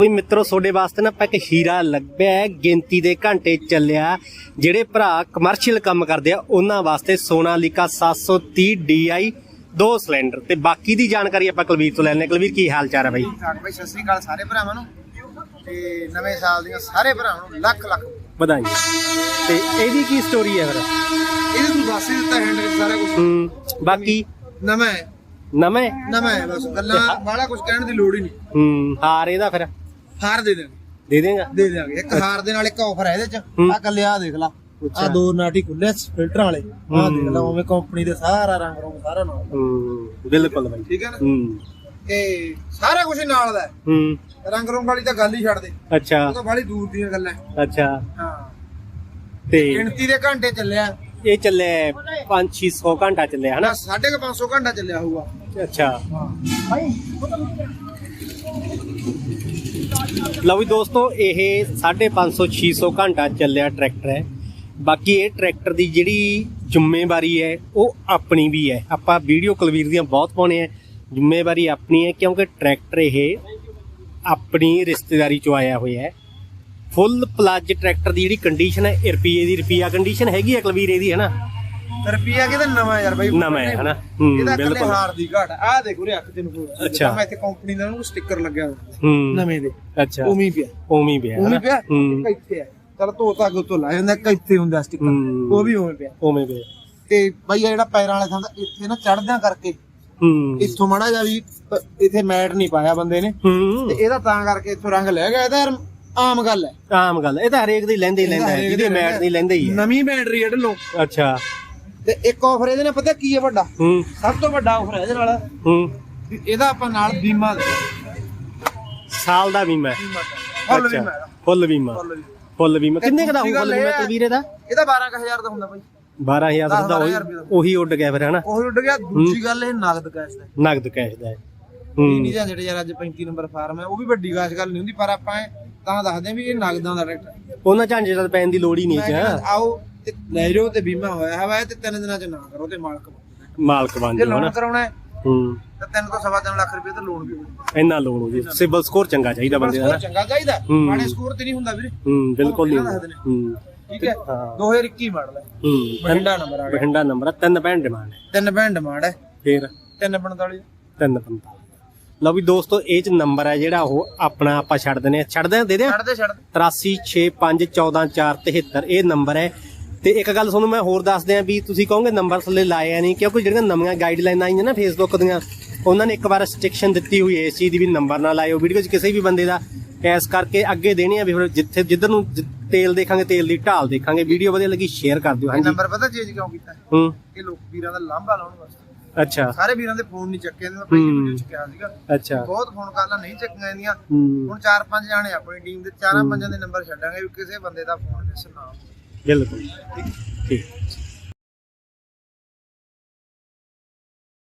ਵੀ ਮਿੱਤਰੋ ਤੁਹਾਡੇ ਵਾਸਤੇ ਨਾ ਆਪਾਂ ਇੱਕ ਹੀਰਾ ਲੱਭਿਆ ਹੈ ਗਿਣਤੀ ਦੇ ਘੰਟੇ ਚੱਲਿਆ। ਜਿਹੜੇ ਭਰਾ ਕਮਰਸ਼ੀਅਲ ਕੰਮ ਕਰਦੇ ਆ ਉਹਨਾਂ ਵਾਸਤੇ ਸੋਨਾਲੀਕਾ 730 DI ਦੋ ਸਿਲੰਡਰ। ਤੇ ਬਾਕੀ ਦੀ ਜਾਣਕਾਰੀ ਆਪਾਂ ਕੁਲਵੀਰ ਤੋਂ ਲੈਣੇ ਕੁਲਵੀਰ ਕੀ ਹਾਲ ਚਾਲ ਹੈ ਬਾਈ? ਸਤਿ ਸ੍ਰੀ ਅਕਾਲ ਸਾਰੇ ਭਰਾਵਾਂ ਨੂੰ। ਤੇ ਨਵੇਂ ਸਾਲ ਦੀਆਂ ਸਾਰੇ ਭਰਾਵਾਂ ਨੂੰ ਲੱਖ ਲੱਖ ਵਧਾਈ। ਤੇ ਇਹਦੀ ਕੀ ਸਟੋਰੀ ਹੈ ਫਿਰ? ਇਹਦੇ ਨੂੰ ਦੱਸ ਹੀ ਦਿੱਤਾ ਹੈਂਡ ਵਿੱਚ ਸਾਰਾ ਕੁਝ ਹੂੰ ਬਾਕੀ? ਨਵਾਂ। ਹੈ ਨਵੇਂ? ਨਵਾਂ ਹੈ ਬਸ ਗੱਲਾਂ ਬਾਹਲਾ ਕੁਝ ਕਹਿਣ ਦੀ ਲੋੜ ਹੀ ਨਹੀਂ। ਹੂੰ ਹਾਰ ਇਹਦਾ ਫਿਰ। ਹਾਰ ਦੇ ਦੇਣਗੇ। ਦੇ ਦੇਗਾ? ਦੇ ਦੇਣਗੇ। ਇੱਕ ਹਾਰ ਦੇ ਨਾਲ ਇੱਕ ਆਫਰ ਹੈ ਇਹਦੇ ਚ। ਆ ਕੱਲੇ ਆ ਦੇਖ ਲਾ। ਆ ਦੋ ਨਾਟੀ ਖੁੱਲੇ ਫਿਲਟਰਾਂ ਵਾਲੇ। ਆ। ਦੇਖ ਲਾ ਉਵੇਂ ਕੰਪਨੀ ਦੇ ਸਾਰਾ ਰੰਗ ਰੰਗ ਸਾਰਾ ਨਾਲ ਹੂੰ ਬਿਲਕੁਲ ਬਾਈ। ਠੀਕ ਹੈ ਨਾ? ਹੂੰ। ਤੇ ਸਾਰਾ ਕੁਝ ਨਾਲ ਦਾ ਹੈ। ਰੰਗ ਰੰਗ ਵਾਲੀ ਤਾਂ ਗੱਲ ਹੀ ਛੱਡ ਦੇ। ਅੱਛਾ। ਉਹ ਤਾਂ ਬਾਹਲੀ ਦੂਰ ਦੀਆਂ ਗੱਲਾਂ। ਅੱਛਾ। ਹਾਂ। ਤੇ ਗਿਣਤੀ ਦੇ ਘੰਟੇ ਚੱਲਿਆ। ਇਹ ਚੱਲੇ 5-600 ਘੰਟਾ ਚੱਲਿਆ ਹਨਾ? 550 ਘੰਟਾ ਚੱਲਿਆ ਹੋਊਗਾ। ਅੱਛਾ। ਹਾਂ। ਲਓ ਵੀ ਦੋਸਤੋ, ਇਹ 550 600 ਘੰਟਾ ਚੱਲਿਆ ਟਰੈਕਟਰ ਹੈ। ਬਾਕੀ ਇਹ ਟਰੈਕਟਰ ਦੀ ਜਿਹੜੀ ਜ਼ਿੰਮੇਵਾਰੀ ਹੈ, ਉਹ ਆਪਣੀ ਵੀ ਹੈ। ਆਪਾਂ ਵੀਡੀਓ ਕਲਵੀਰ ਦੀਆਂ ਬਹੁਤ ਪਾਉਣੇ ਆ ਜ਼ਿੰਮੇਵਾਰੀ ਆਪਣੀ ਹੈ, ਕਿਉਂਕਿ ਟਰੈਕਟਰ ਇਹ ਆਪਣੀ ਰਿਸ਼ਤੇਦਾਰੀ ਚੋਂ ਆਇਆ ਹੋਇਆ ਹੈ। ਫੁੱਲ ਪਲੱਜ ਟਰੈਕਟਰ ਦੀ ਜਿਹੜੀ ਕੰਡੀਸ਼ਨ ਹੈ ਇਹ ਰੁਪਈਏ ਦੀ ਰੁਪਈਆ ਕੰਡੀਸ਼ਨ ਹੈਗੀ ਹੈ ਕਲਵੀਰ, ਇਹਦੀ, ਹੈ ਨਾ? ਰੁਪਿਆ ਕਿਤੇ ਨਵਾਂ ਯਾਰ ਬਾਈ? ਨਵਾਂ ਹੈ ਹਨਾ? ਹੂੰ ਬਿਲਕੁਲ। ਹਾਰ ਦੀ ਘਾਟ। ਆ ਦੇਖ ਉਰੇ ਅੱਖ ਤੈਨੂੰ ਹੋਰ ਅੱਛਾ। ਮੈਂ ਇੱਥੇ ਕੰਪਨੀ ਦਾ ਨੂੰ ਸਟicker ਲੱਗਿਆ ਹੂੰ। ਨਵੇਂ ਦੇ। ਅੱਛਾ। ਹੀ ਪਿਆ। ਹੀ ਪਿਆ ਹੀ ਪਿਆ। ਹੂੰ। ਇੱਥੇ ਆ। ਚਲ ਧੋ ਧਾ ਕੇ ਤੋਂ ਲਾ ਜਾਂਦਾ ਕਿੱਥੇ ਹੁੰਦਾ ਸਟicker ਹੂੰ। ਉਹ ਵੀ ਉਵੇਂ ਪਿਆ। ਉਵੇਂ ਪਿਆ। ਤੇ ਬਾਈ ਆ ਜਿਹੜਾ ਪੈਰਾਂ ਵਾਲੇ ਥਾਂ ਦਾ ਇੱਥੇ ਨਾ ਚੜਦਿਆਂ ਕਰਕੇ ਹੂੰ। ਇੱਥੋਂ ਮਾੜਾ ਜਿਹਾ ਵੀ ਇੱਥੇ ਮੈਟ ਨਹੀਂ ਪਾਇਆ ਬੰਦੇ ਨੇ। ਹੂੰ। ਤੇ ਇਹਦਾ ਤਾਂ ਕਰਕੇ ਇੱਥੋਂ ਰੰਗ ਲੈ ਗਿਆ ਇਹਦਾ ਆਮ ਗੱਲ ਹੈ। ਆਮ ਗੱਲ ਹੈ। ਇਹ ਤਾਂ ਹਰੇਕ ਦੀ ਲੈਂਦੇ ਹੀ ਲੈਂਦਾ ਹੈ ਜਿਹਦੇ ਮੈਟ ਨਹੀਂ ਲੈਂਦੇ ਹੀ ਹੈ। ਨਵੀਂ ਬੈਟਰੀ ਇਹਦੇ ਲੋ ਅੱਛਾ। ਤੇ ਇੱਕ ਆਫਰ ਇਹਦੇ ਨਾਲ ਪਤਾ ਕੀ ਹੈ ਵੱਡਾ? ਹੂੰ। ਸਭ ਤੋਂ ਵੱਡਾ ਆਫਰ ਹੈ ਇਹਦੇ ਨਾਲ। ਹੂੰ। ਵੀ ਇਹਦਾ ਆਪਾਂ ਨਾਲ ਬੀਮਾ ਦੇ ਸਾਲ ਦਾ ਬੀਮਾ ਹੈ। ਫੁੱਲ ਬੀਮਾ ਫੁੱਲ ਬੀਮਾ। ਫੁੱਲ ਕਿੰਨੇ ਕਦਾ ਦੂਜੀ ਹੋਊ ਫੁੱਲ ਬੀਮਾ ਹੈ- ਤਲਵੀਰ ਇਹਦਾ ਇਹਦਾ 12000 ਦਾ ਹੁੰਦਾ ਬਾਈ। 12000 ਦਾ ਦਾ। ਉਹੀ- ਉਹੀ ਉੱਡ ਗਿਆ ਫਿਰ ਹਨਾ? ਉਹ ਉੱਡ ਗਿਆ। ਦੂਜੀ ਗੱਲ ਇਹ ਨਗਦ ਕੈਸ਼ ਦਾ ਨਗਦ ਕੈਸ਼ ਦਾ ਹੈ। ਨਹੀਂ ਹੂੰ। ਜਾਂ ਜਿਹੜੇ ਯਾਰ ਅੱਜ 35 ਨੰਬਰ ਫਾਰਮ ਹੈ ਉਹ ਵੀ ਵੱਡੀ ਗੱਲ ਨਹੀਂ ਹੁੰਦੀ ਪਰ ਆਪਾਂ ਇਹ ਤਾਂ ਦੱਸਦੇ ਆ ਵੀ ਇਹ ਨਗਦਾਂ ਦਾ ਟਰੈਕਟਰ ਉਹਨਾਂ ਝਾਂਜੇ ਦਾ ਪੈਣ ਦੀ ਲੋੜ ਹੀ ਨਹੀਂ ਚ। ਆਓ ਤੇ ਲੈ ਜਾਓ ਤੇ ਬੀਮਾ ਹੋਇਆ ਹਵਾ ਤੇ ਤਿੰਨ ਦਿਨਾਂ ਚ ਨਾ ਕਰੋ ਤੇ ਮਾਲਕ ਬਣੋ। ਮਾਲਕ ਬਣ ਜੇ ਜਾਓ ਲੋਨ ਹਨਾ? ਕਰਾਉਣਾ ਹੈ ਹੂੰ। ਤਾਂ ਤਿੰਨ ਤੋਂ ਸਵਾ ਤਿੰਨ ਲੱਖ ਰੁਪਏ ਤੇ ਲੋਨ ਵੀ ਹੋਊਗਾ ਇੰਨਾ ਲੋਨ ਹੋ ਜੀ ਸਿਬਲ ਸਕੋਰ ਚੰਗਾ ਚਾਹੀਦਾ ਬੰਦੇ ਦਾ ਸਕੋਰ ਹਨਾ ਚੰਗਾ ਚਾਹੀਦਾ ਹੂੰ। ਮਾੜੇ ਸਕੋਰ ਤੇ ਨਹੀਂ ਹੁੰਦਾ ਵੀਰੇ। ਹੂੰ ਬਿਲਕੁਲ ਨਹੀਂ। ਹੂੰ। ਠੀਕ ਹੈ। ਹਾਂ। 2021 ਮਾਡਲ ਹੈ। ਹੂੰ। ਬਠਿੰਡਾ ਨੰਬਰ ਆ ਗਿਆ। ਬਠਿੰਡਾ ਨੰਬਰ ਆ, ਤਿੰਨ ਭੈਣ ਡਿਮਾਂਡ ਹੈ। ਤਿੰਨ ਭੈਣ ਡਿਮਾਂਡ ਹੈ। ਫੇਰ? 345 ਤਿੰਨ ਪੰਤਾਲੀ। ਲਓ ਵੀ ਦੋਸਤੋ ਇਹ ਚ ਨੰਬਰ ਹੈ ਜਿਹੜਾ ਉਹ ਆਪਣਾ ਆਪਾਂ ਛੱਡ ਦਿੰਦੇ ਆ ਛੱਡ ਦਿਆਂ ਦੇ ਦਿਆਂ? ਛੱਡ ਦੇ ਛੱਡ ਦੇ। 8365141473 ਇਹ ਨੰਬਰ ਹੈ ਤੇ ਇੱਕ ਗੱਲ ਤੁਹਾਨੂੰ ਮੈਂ ਹੋਰ ਦੱਸ ਦਿਆਂ ਵੀ ਤੁਸੀਂ ਕਹੋਗੇ ਨੰਬਰ ਥੱਲੇ ਲਾਇਆ ਨਹੀਂ ਕਿਉਂਕਿ ਜਿਹੜੀਆਂ ਨਵੀਆਂ ਗਾਈਡਲਾਈਨਾਂ ਆਈਆਂ ਨਾ ਫੇਸਬੁੱਕ ਦੀਆਂ ਉਹਨਾਂ ਨੇ ਇੱਕ ਵਾਰ ਸਟ੍ਰਿਕਸ਼ਨ ਦਿੱਤੀ ਹੋਈ ਹੈ ਇਸ ਚੀਜ਼ ਦੀ ਵੀ ਨੰਬਰ ਨਾ ਲਾਇਓ। ਵੀਡੀਓ 'ਚ ਕਿਸੇ ਵੀ ਬੰਦੇ ਦਾ ਕੈਸ ਕਰਕੇ ਅੱਗੇ ਦੇਣੇ ਆ ਵੀ ਫਿਰ ਜਿੱਥੇ ਜਿੱਧਰ ਨੂੰ ਤੇਲ ਦੇਖਾਂਗੇ ਤੇਲ ਦੀ ਢਾਲ ਦੇਖਾਂਗੇ। ਵੀਡੀਓ ਵਧੀਆ ਲੱਗੀ ਸ਼ੇਅਰ ਕਰ ਦਿਓ। ਹਾਂਜੀ। ਨੰਬਰ ਪਤਾ ਚੇਂਜ ਕਿਉਂ ਕੀਤਾ? ਹੂੰ। ਇਹ ਲੋਕ ਵੀਰਾਂ ਦਾ ਲਾਂਭਾ ਲਾਉਣ ਵਾਸਤੇ। ਅੱਛਾ। ਸਾਰੇ ਵੀਰਾਂ ਦੇ ਫੋਨ ਨਹੀਂ ਚੱਕੇ ਪਹਿਲੀ ਹੂੰ। ਵੀਡੀਓ ਚ ਕਿਹਾ ਸੀਗਾ। ਅੱਛਾ। ਬਹੁਤ ਫੋਨ ਕਾਲਾਂ ਨਹੀਂ ਚੱਕੀਆਂ ਹੂੰ। ਹੁਣ ਚਾਰ ਪੰਜ ਜਾਣੇ ਆਪਣੀ ਟੀਮ ਦੇ ਚਾਰਾਂ ਪੰਜਾਂ ਦੇ ਨੰਬਰ ਛੱਡਾਂਗੇ ਵੀ ਕਿਸੇ ਬੰਦੇ ਦਾ ਫੋਨ ਮਿਸ ਨਾ ਹੋਵੇ ਬਿਲਕੁਲ ਠੀਕ